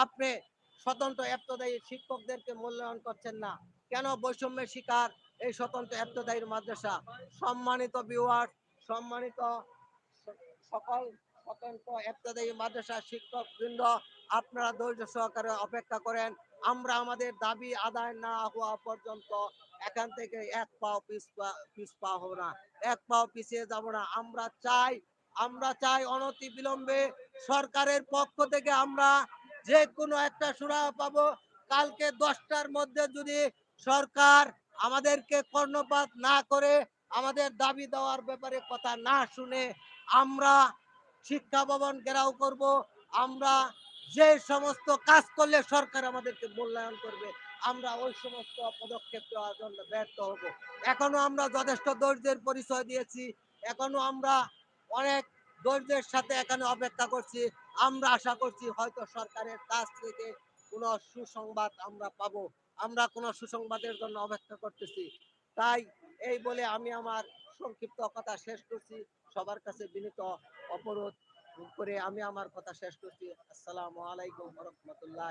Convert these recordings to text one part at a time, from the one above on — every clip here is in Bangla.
আপনি স্বতন্ত্র এপ্তদায়ী শিক্ষকদেরকে মূল্যায়ন করছেন না। কেন বৈষম্যের শিকার এই স্বতন্ত্র এপ্তদায়ী মাদ্রাসা? সম্মানিত বিওয়ার সম্মানিত সকল স্বতন্ত্র এপ্তদায়ী মাদ্রাসা শিক্ষক বৃন্দ আপনারা ধৈর্য সহকারে অপেক্ষা করেন। আমরা আমাদের দাবি আদায় না হওয়া পর্যন্ত এখান থেকে এক পাও পিছ পা- পিছ পা হব না। এক পাও পিছিয়ে যাব না। আমরা চাই আমরা চাই অনতি বিলম্বে সরকারের পক্ষ থেকে আমরা যে কোনো একটা সুরাহা পাবো। কালকে দশটার মধ্যে যদি সরকার আমাদেরকে কর্ণপাত না করে আমাদের দাবি দেওয়ার ব্যাপারে কথা না শুনে আমরা শিক্ষা ভবন ঘেরাও করব, আমরা যে সমস্ত কাজ করলে সরকার আমাদেরকে মূল্যায়ন করবে, আমরা ওই সমস্ত পদক্ষেপ দেওয়ার জন্য ব্যর্থ হব। এখনও আমরা যথেষ্ট ধৈর্যের পরিচয় দিয়েছি, এখনও আমরা অনেক ধৈর্যের সাথে এখানে অপেক্ষা করছি। আমরা আশা করছি হয়তো সরকারের কাছ থেকে কোনো সুসংবাদ আমরা পাবো। আমরা কোনো সুসংবাদের জন্য অপেক্ষা করতেছি। তাই এই বলে আমি আমার সংক্ষিপ্ত কথা শেষ করছি। সবার কাছে বিনীত অপরোধ করে আমি আমার কথা শেষ করছি। আসসালামু আলাইকুম রহমতুল্লাহ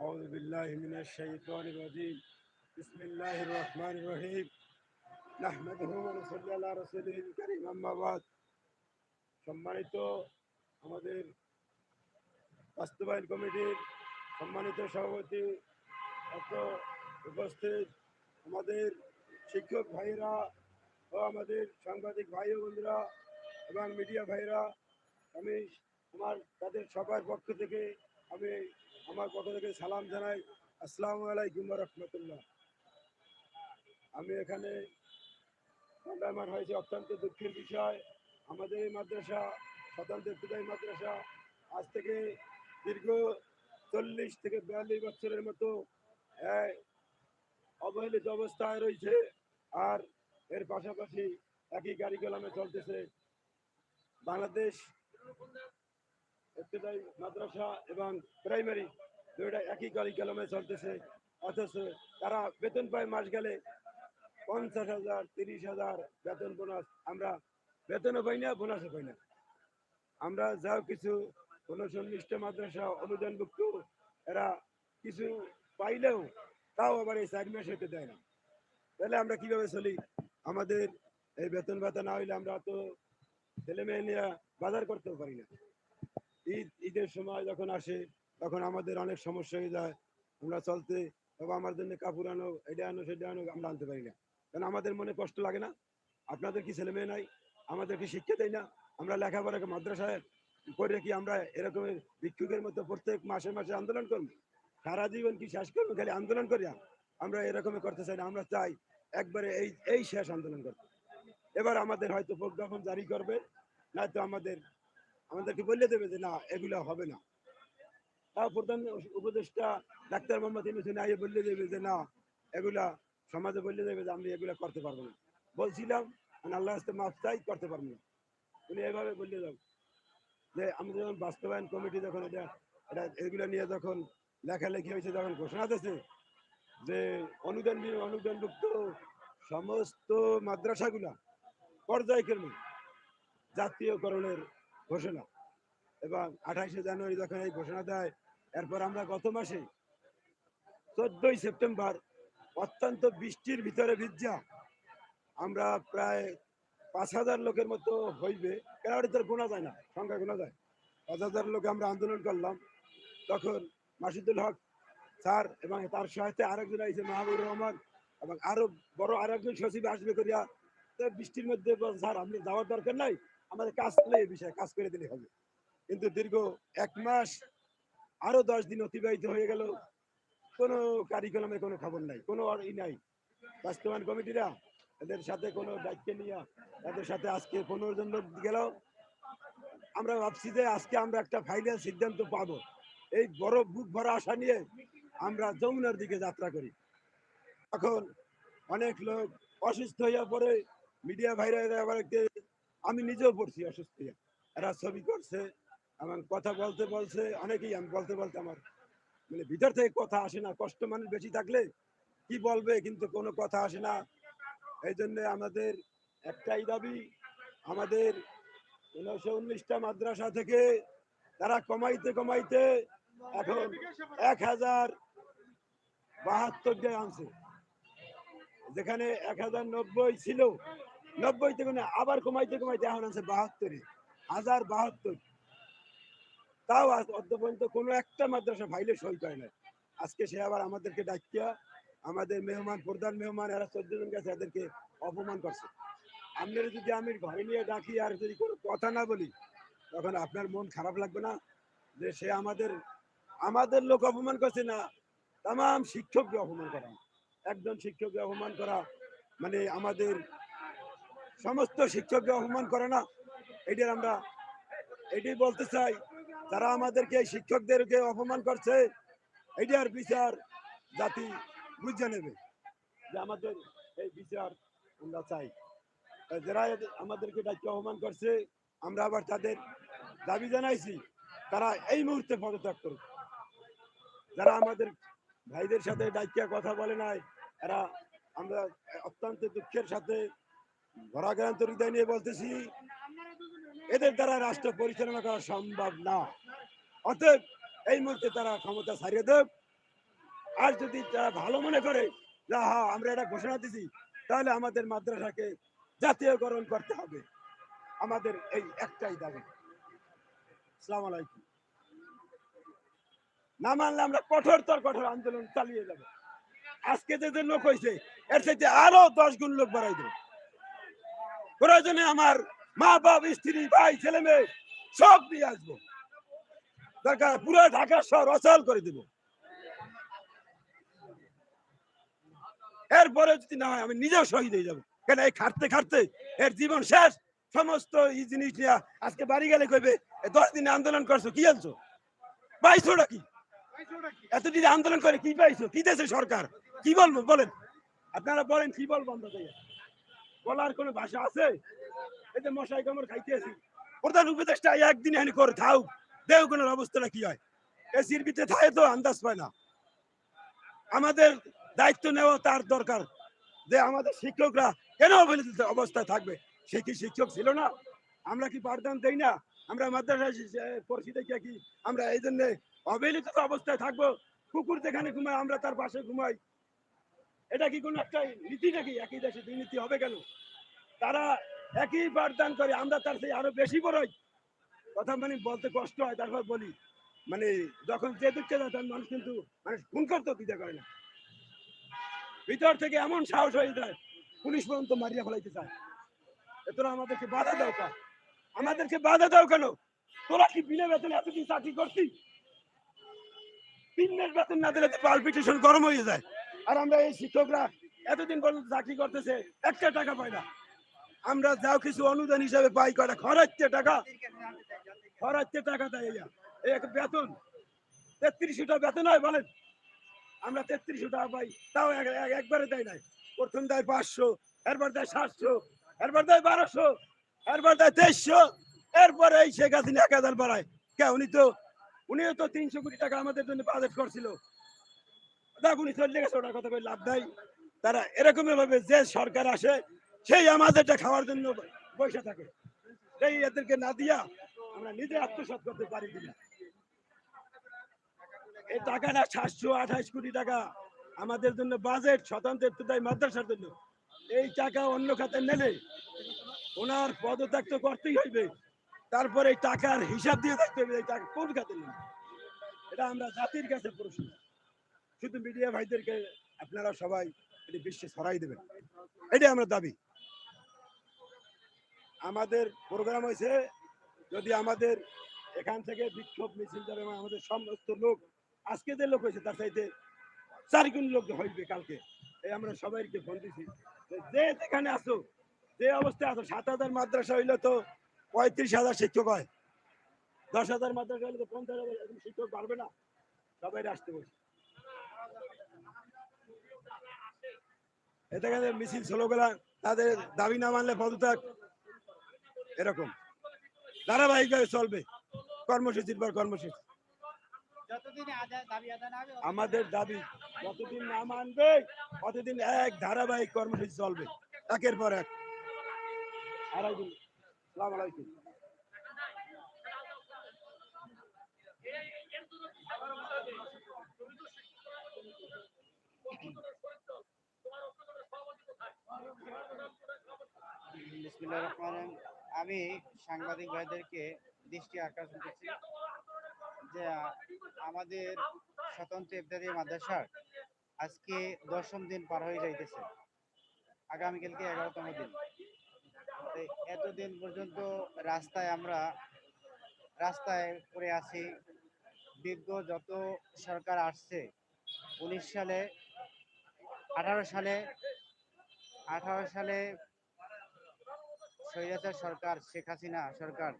أعوذ بالله من الشيطان الرجيم بسم الله الرحمن الرحيم نحمده ونصلي على رسوله الكريم أما بعد সম্মানিত আমাদের বাস্তবায়ন কমিটির সম্মানিত সভাপতি অত উপস্থিত আমাদের শিক্ষক ভাইরা ও আমাদের সাংবাদিক ভাই ও বন্ধুরা এবং মিডিয়া ভাইরা আমি আমার তাদের সবার পক্ষ থেকে আমি আমার পক্ষ থেকে সালাম জানাই। আসসালামু আলাইকুম রহমতুল্লাহ। আমি এখানে আমার হয়েছে, অত্যন্ত দুঃখের বিষয়। আমাদের এই মাদ্রাসা স্বতন্ত্র বিদায় মাদ্রাসা, আজ থেকে দীর্ঘ চল্লিশ থেকে বিয়াল্লিশ বছরের মতো অবহেলিত অবস্থায় রয়েছে। আর এর পাশাপাশি একই গাড়ি কলামে চলতেছে। বাংলাদেশ মাদ্রাসা এবং প্রাইমারি দুইটা একই গাড়ি কলমে চলতেছে। অথচ তারা বেতন পায় মাস গেলে পঞ্চাশ হাজার, তিরিশ হাজার বেতন বোনাস আমরা বেতনও পাই না বোনাসও পাই না। আমরা যাও কিছু কোনো সন্নিষ্ঠ মাদ্রাসা অনুদানভুক্ত, এরা কিছু পাইলেও তাও আবার এই চার মাস হতে দেয় না। তাহলে আমরা কীভাবে চলি? আমাদের এই বেতন ভাতা না হইলে আমরা তো ছেলে মেয়ে নিয়ে বাজার করতেও পারি না। ঈদ, ঈদের সময় যখন আসে, তখন আমাদের অনেক সমস্যা হয়ে যায়। আমরা চলতে বাবা আমার জন্য কাপড় আনো, এটা আনো, সেটা আনো, আমরা আনতে পারি না। কারণ আমাদের মনে কষ্ট লাগে না। আপনাদের কি ছেলে মেয়ে নাই? আমাদের কি শিক্ষা দেয় না? আমরা লেখাপড়া মাদ্রাসায় করে কি আমরা এরকমের ভিক্ষুকের মতো প্রত্যেক মাসে মাসে আন্দোলন করব? সারা জীবন কি শেষ করব? খালি আন্দোলন করিয়া আমরা এরকম করতে চাই না। আমরা চাই একবারে এই এই শেষ আন্দোলন করতে। এবার আমাদের হয়তো প্রজ্ঞাপন জারি করবে, নয়তো আমাদের আমাদেরকে বলে দেবে যে, না, এগুলো হবে না। তাও প্রধান উপদেষ্টা ডাক্তার মোহাম্মদ ইউনুসিন আইয়ে বলে দেবে যে, না, এগুলা সমাজে বলে দেবে যে, আমি এগুলা করতে পারব না। বলছিলাম আমি আল্লাহ হাস্তে মাফ চাই, করতে পারব না। উনি এভাবে বললে যাও যে আমি যখন বাস্তবায়ন কমিটি যখন এটা এটা, এগুলো নিয়ে যখন লেখালেখি হয়েছে, যখন ঘোষণা দিয়েছে যে, অনুদান অনুদান অনুদানভুক্ত সমস্ত মাদ্রাসাগুলা পর্যায়ক্রমে জাতীয়করণের ঘোষণা। এবং আঠাইশে জানুয়ারি যখন এই ঘোষণা দেয়, এরপর আমরা গত মাসে চোদ্দই সেপ্টেম্বর অত্যন্ত বৃষ্টির ভিতরে ভিজা, আমরা প্রায় পাঁচ হাজার লোকের মতো হইবে। কেন ওটা তোর গোনা যায় না? সংখ্যা গোনা যায়। পাঁচ হাজার লোক আমরা আন্দোলন করলাম। তখন মাসিদুল হক স্যার এবং তার সহায়তায় আরেকজন আইছে মাহবুবুর রহমান, এবং আরও বড় আরেকজন সচিব আসবে করিয়া বৃষ্টির মধ্যে স্যার আপনি যাওয়ার দরকার নাই? আমাদের কাজ করলে এই বিষয়ে কাজ করে দিলে হবে। কিন্তু দীর্ঘ এক মাস আরও দশ দিন অতিবাহিত হয়ে গেল, কোনো কারিকুলামে কোনো খবর নাই, কোনো ই নাই। বাস্তবায়ন কমিটিরা এদের সাথে কোনো দায়িত্ব নিয়ে এদের সাথে আজকে পনেরো জন লোক গেল। আমরা ভাবছি যে আজকে আমরা একটা ফাইনাল সিদ্ধান্ত পাবো। এই বড় বুক ভরা আশা নিয়ে আমরা যমুনার দিকে যাত্রা করি। এখন অনেক লোক অসুস্থ হইয়া পরে মিডিয়া ভাইরা আবার একটু- আমি নিজেও পড়ছি অসুস্থ এরা ছবি করছে, এবং কথা বলতে বলছে, অনেকেই আমি বলতে বলতে আমার মানে ভিতর থেকে কথা আসে না, কষ্ট মানুষ বেশি থাকলে কি বলবে, কিন্তু কোনো কথা আসে না। এই জন্য আমাদের একটাই দাবি, আমাদের উনিশশো উনিশটা মাদ্রাসা থেকে তারা কমাইতে কমাইতে এখন এক হাজার বাহাত্তর আনছে। যেখানে এক হাজার নব্বই ছিল নব্বই থেকে না আবার কমাইতে কমাইতে এখন আছে বাহাত্তরে, হাজার বাহাত্তর। তাও অদ্য পর্যন্ত কোনো একটা মাদ্রাসা ফাইলে সই করে না আজকে সে আবার আমাদেরকে ডাকিয়া, আমাদের মেহমান, প্রধান মেহমান, এরা চোদ্দ জন গেছে, এদেরকে অপমান করছে। আপনারা যদি আমি ঘরে নিয়ে ডাকি আর যদি কোনো কথা না বলি, তখন আপনার মন খারাপ লাগবে না যে সে আমাদের আমাদের লোক অপমান করছে না। তাম শিক্ষককে অপমান করা। একজন শিক্ষককে অপমান করা মানে আমাদের সমস্ত শিক্ষককে অপমান করে না? এটার আমরা এটি বলতে চাই, যারা আমাদেরকে শিক্ষকদেরকে অপমান করছে এটার বিচার জাতি বুঝে নেবে যে আমাদের এই বিচার আমরা চাই। যারা আমাদেরকে দায়িত্ব অপমান করছে, আমরা আবার তাদের দাবি জানাইছি, তারা এই মুহূর্তে পদত্যাগ করুক। যারা আমাদের ভাইদের সাথে ডাইকিয়া কথা বলে নাই এরা আমরা অত্যন্ত দুঃখের সাথে নিয়ে বলতেছি, এদের দ্বারা রাষ্ট্র পরিচালনা করা সম্ভব না। অতএব এই মুহূর্তে তারা ক্ষমতা ছাড়িয়ে দেব আর যদি তারা ভালো মনে করে হ্যাঁ আমরা এটা ঘোষণা দিছি, তাহলে আমাদের মাদ্রাসাকে জাতীয়করণ করতে হবে। আমাদের এই একটাই দাবি। সালাম আলাইকুম। না মানলে আমরা কঠোরতর কঠোর আন্দোলন চালিয়ে যাব। আজকে যে লোক হয়েছে, এর সাথে আরও দশ গুণ লোক বাড়াই দেব। প্রয়োজনে আমার মা বাপ স্ত্রী, ভাই ছেলে মেয়ে সব নিয়ে আসব। দরকার পুরো ঢাকা শহর অচল করে দেব। এরপরে যদি না হয়, আমি নিজেও শহীদ হয়ে যাব। কেন, এই খাটতে খাটতে এর জীবন শেষ। সমস্ত এই জিনিস নিয়ে আজকে বাড়ি গেলে কইবে দশ দিনে আন্দোলন করছ, কি আনছো? পাইছোটা কি? এতদিন আন্দোলন করে কি পাইছো? কি দেশে সরকার? কি বলব, বলেন। আপনারা বলেন, কি বলব আমরা? বলার কোনো ভাষা আছে? এই যে মশাই কামড় খাইতেছি। প্রধান উপদেষ্টা, একদিন এখানে করে থাও দেও কোনো অবস্থাটা কি হয়? এসির ভিতরে থাকে তো আন্দাজ পায় না। আমাদের দায়িত্ব নেওয়া তার দরকার। যে আমাদের শিক্ষকরা কেন অবহেলিত অবস্থায় থাকবে? সে কি শিক্ষক ছিল না? আমরা কি পাঠদান দেই না? আমরা পড়ছি কি আমরা এই জন্য অবহেলিত অবস্থায় থাকব? কুকুর যেখানে ঘুমায়, আমরা তার পাশে ঘুমাই। এটা কি কোনো একটা নীতি নাকি? একই দেশে দুই নীতি হবে কেন? তারা একই পাঠদান করে, আমরা তার সেই আরও বেশি বড়ই কথা মানে বলতে কষ্ট হয়, তারপর বলি মানে যখন যে দুঃখে যায়, তখন মানুষ কিন্তু মানে খুন করতে দিতে করে না। ভিতর থেকে এমন সাহস হয়ে যায়, পুলিশ পর্যন্ত মারিয়া ফেলাইতে চায়। তোরা আমাদেরকে বাধা দাও কা। আমাদেরকে বাধা দাও কেন? তোরা কি বিনা বেতনে এতদিন চাকরি করছি তিন মাস বেতন না দিলে তো গরম হয়ে যায়। আর আমরা এই শিক্ষকরা এতদিন পর্যন্ত চাকরি করতেছে, একটা টাকা পাই না। আমরা যাও কিছু অনুদান হিসাবে পাই, কয়টা? খরচতে টাকা। খরচতে টাকা দেয় এক বেতন তেত্রিশশো টাকা বেতন হয় বলেন। আমরা তেত্রিশশো টাকা পাই, তাও এক- এক- একবারে দেয় নাই। প্রথম দেয় পাঁচশো, এরপর দেয় সাতশো, এরপর দেয় বারোশো, এরপর দেয় তেইশশো, এরপরে এই শেখ হাসিনা এক হাজার বাড়ায়। কে, উনি তো, উনিও তো তিনশো কোটি টাকা আমাদের জন্য বাজেট করছিল। চলে গেছে কথা লাভ নাই। তারা এরকম ভাবে যে সরকার আসে, সেই আমাদেরটা খাওয়ার জন্য থাকে। সেই এদেরকে না দিয়া আমরা নিজে আত্মসাৎ করতে পারি এই সাতশো আঠাশ কোটি টাকা আমাদের জন্য বাজেট স্বতন্ত্র ইবতদায়ী মাদ্রাসার জন্য। এই টাকা অন্য খাতে নিলে ওনার পদত্যাগ তো করতেই হইবে। তারপরে এই টাকার হিসাব দিয়ে থাকতে হবে, এই টাকা কোন খাতে নেবে এটা আমরা জাতির কাছে প্রশ্ন। শুধু মিডিয়া ভাইদেরকে আপনারা সবাই এটি বিশ্বে ছড়াই দেবেন। এটাই আমরা দাবি। আমাদের প্রোগ্রাম হয়েছে, যদি আমাদের এখান থেকে বিক্ষোভ মিছিল যাবে আমাদের সমস্ত লোক, আজকে যে লোক হয়েছে তার চাইতে চার গুণ লোক হইবে কালকে। এই আমরা সবাইকে ফোন দিছি। যে যেখানে আসো, যে অবস্থায় আছো সাত হাজার মাদ্রাসা হইলে তো পঁয়ত্রিশ হাজার শিক্ষক হয়। দশ হাজার মাদ্রাসা হইলে তো পঞ্চাশ হাজার শিক্ষক পারবে না। সবাই আসতে বলছে গেলে মিছিল ষোলোবেলা তাদের দাবি না মানলে পদত্যাগ এরকম। ধারাবাহিকভাবে চলবে কর্মসূচির পর কর্মসূচি। আমাদের দাবি, যতদিন না মানবে, ততদিন এক ধারাবাহিক কর্মসূচি চলবে। একের পর এক। আড়াই দিন সালাম বিসমিল্লাহির রহমানির রহিম। আমি সাংবাদিক ভাইদেরকে দৃষ্টি আকর্ষণ করছি যে আমাদের স্বতন্ত্র ইফতারি মাদ্রাসার আজকে দশম দিন পার হয়ে যাইতেছে। আগামীকালকে এগারোতম দিন। এতদিন পর্যন্ত রাস্তায় আমরা রাস্তায় পড়ে আছি। বিজ্ঞ যত সরকার আসছে, উনিশ সালে, আঠারো সালে আঠারো সালে স্বৈরাচার সরকার, শেখ হাসিনা সরকার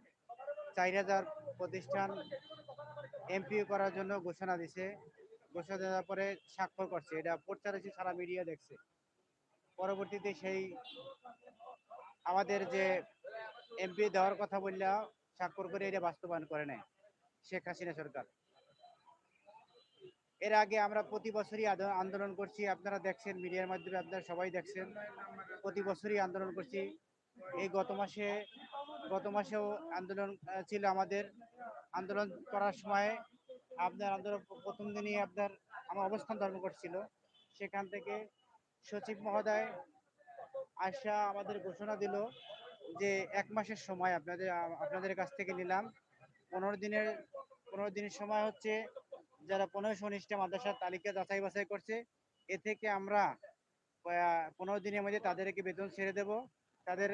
চার হাজার প্রতিষ্ঠান এমপিও করার জন্য ঘোষণা দিছে। ঘোষণা দেওয়ার পরে স্বাক্ষর করছে। এটা প্রচার হয়েছে, সারা মিডিয়া দেখছে। পরবর্তীতে সেই আমাদের যে এমপি দেওয়ার কথা বললে, স্বাক্ষর করে এটা বাস্তবায়ন করে নেয় শেখ হাসিনা সরকার। এর আগে আমরা প্রতি বছরই আন্দোলন করছি। আপনারা দেখছেন মিডিয়ার মাধ্যমে, আপনারা সবাই দেখছেন। প্রতি বছরই আন্দোলন করছি। এই গত মাসে, গত মাসেও আন্দোলন ছিল আমাদের। আন্দোলন করার সময় আপনার আন্দোলন প্রথম দিনই আপনার আমার অবস্থান ধর্মঘট ছিল। সেখান থেকে সচিব মহোদয় আশা আমাদের ঘোষণা দিল যে এক মাসের সময় আপনাদের আপনাদের কাছ থেকে নিলাম। পনেরো দিনের পনেরো দিনের সময় হচ্ছে যারা পনেরো সনিষ্ঠা মাদ্রাসার তালিকা যাচাই বাছাই করছে, এ থেকে আমরা পনেরো দিনের মধ্যে তাদেরকে বেতন ছেড়ে দেব। তাদের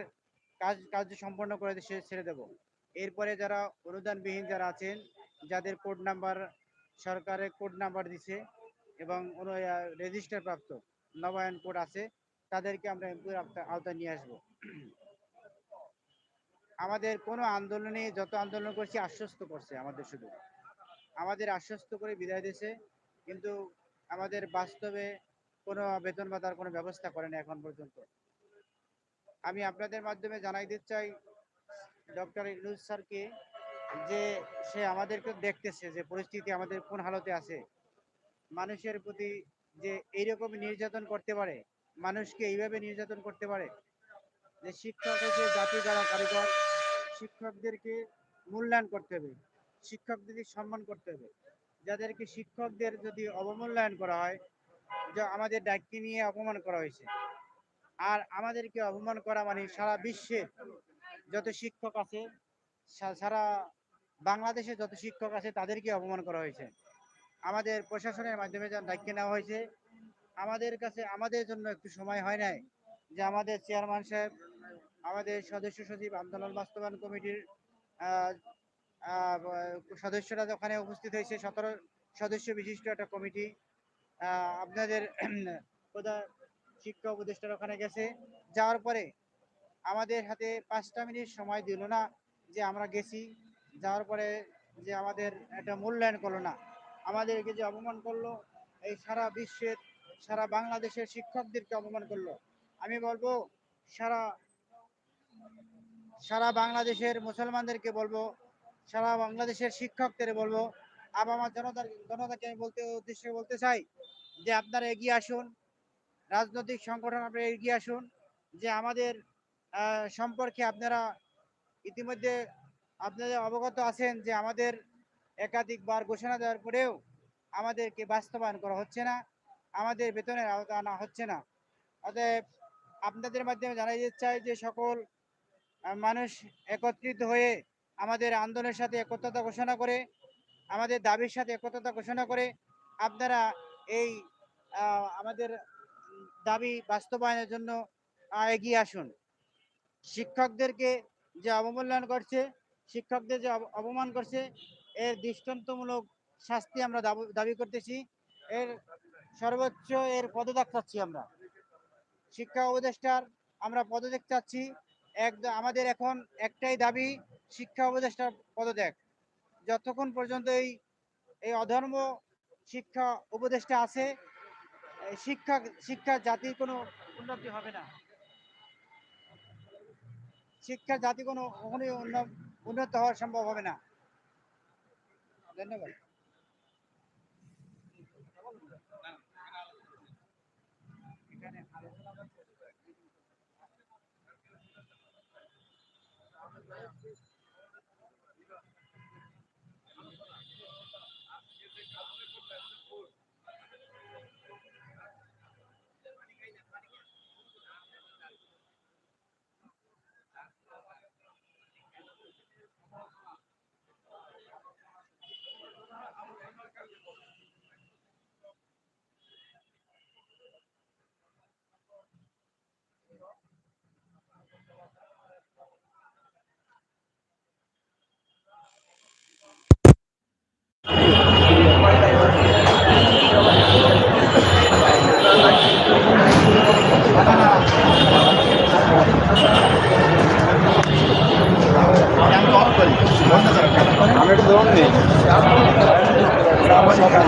কাজ, কার্য সম্পন্ন করে ছেড়ে দেব। এরপরে যারা অনুদানবিহীন যারা আছেন, যাদের কোড নাম্বার সরকারের কোড নাম্বার দিছে এবং রেজিস্টার প্রাপ্ত নবায়ন কোড আছে, তাদেরকে আমরা এমপির আওতায় নিয়ে আসব। আমাদের কোনো আন্দোলনে, যত আন্দোলন করছি, আশ্বস্ত করছে আমাদের শুধু। আমাদের আশ্বস্ত করে বিদায় দিয়েছে, কিন্তু আমাদের বাস্তবে কোনো বেতন ভাতার কোনো ব্যবস্থা করে না এখন পর্যন্ত। আমি আপনাদের মাধ্যমে জানাই দিতে চাই ডক্টর ইনুজ স্যারকে যে সে আমাদেরকে দেখতেছে যে পরিস্থিতি আমাদের কোন হালতে আছে। মানুষের প্রতি যে এইরকম নির্যাতন করতে পারে, মানুষকে এইভাবে নির্যাতন করতে পারে, যে শিক্ষক হচ্ছে জাতি যারা কারিগর, শিক্ষকদেরকে মূল্যায়ন করতে হবে, শিক্ষকদেরকে সম্মান করতে হবে। যাদেরকে শিক্ষকদের যদি অবমূল্যায়ন করা হয়, যে আমাদের দায়িত্ব নিয়ে অপমান করা হয়েছে। আর আমাদেরকে অপমান করা মানে সারা বিশ্বে যত শিক্ষক আছে সারা বাংলাদেশে যত শিক্ষক আছে তাদেরকে অপমান করা হয়েছে। আমাদের প্রশাসনের মাধ্যমে যা দায়িত্ব নেওয়া হয়েছে, আমাদের কাছে, আমাদের জন্য একটু সময় হয় নাই যে আমাদের চেয়ারম্যান সাহেব, আমাদের সদস্য সচিব আন্দোলন বাস্তবায়ন কমিটির সদস্যরা ওখানে উপস্থিত হয়েছে, সতেরো সদস্য বিশিষ্ট একটা কমিটি। আপনাদের শিক্ষা উপদেষ্টার ওখানে গেছে। যাওয়ার পরে আমাদের হাতে পাঁচটা মিনিট সময় দিল না যে আমরা গেছি। যাওয়ার পরে যে আমাদের একটা মূল্যায়ন করল না, আমাদেরকে যে অপমান করল, এই সারা বিশ্বের, সারা বাংলাদেশের শিক্ষকদেরকে অপমান করল। আমি বলব, সারা সারা বাংলাদেশের মুসলমানদেরকে বলব, সারা বাংলাদেশের শিক্ষকদের বলব আবার আমার জনতার, জনতাকে আমি বলতে, উদ্দেশ্যে বলতে চাই যে আপনারা এগিয়ে আসুন। রাজনৈতিক সংগঠন আপনারা এগিয়ে আসুন, যে আমাদের সম্পর্কে আপনারা ইতিমধ্যে আপনারা অবগত আছেন যে আমাদের একাধিকবার ঘোষণা দেওয়ার পরেও আমাদেরকে বাস্তবায়ন করা হচ্ছে না, আমাদের বেতনের আওতা আনা হচ্ছে না। অতএব আপনাদের মাধ্যমে জানাই চাই যে সকল মানুষ একত্রিত হয়ে আমাদের আন্দোলনের সাথে একত্রতা ঘোষণা করে, আমাদের দাবির সাথে একত্রতা ঘোষণা করে আপনারা এই আমাদের দাবি বাস্তবায়নের জন্য এগিয়ে আসুন। শিক্ষকদেরকে যে অবমূল্যায়ন করছে, শিক্ষকদের যে অব- অপমান করছে, এর দৃষ্টান্তমূলক শাস্তি আমরা দাবি- করতেছি। এর সর্বোচ্চ এর পদত্যাগ চাচ্ছি আমরা। শিক্ষা উপদেষ্টার আমরা পদত্যাগ চাচ্ছি। এক, আমাদের এখন একটাই দাবি, শিক্ষা উপদেষ্টার পদত্যাগ। যতক্ষণ পর্যন্ত এই এই অধর্ম শিক্ষা উপদেষ্টা আছে শিক্ষা শিক্ষা জাতির কোনো উন্নতি হবে না। শিক্ষা জাতি কোনো কখনোই উন্ন- উন্নত হওয়া সম্ভব হবে না। ধন্যবাদ। আমি একটু লোন নেই। আমার সরকার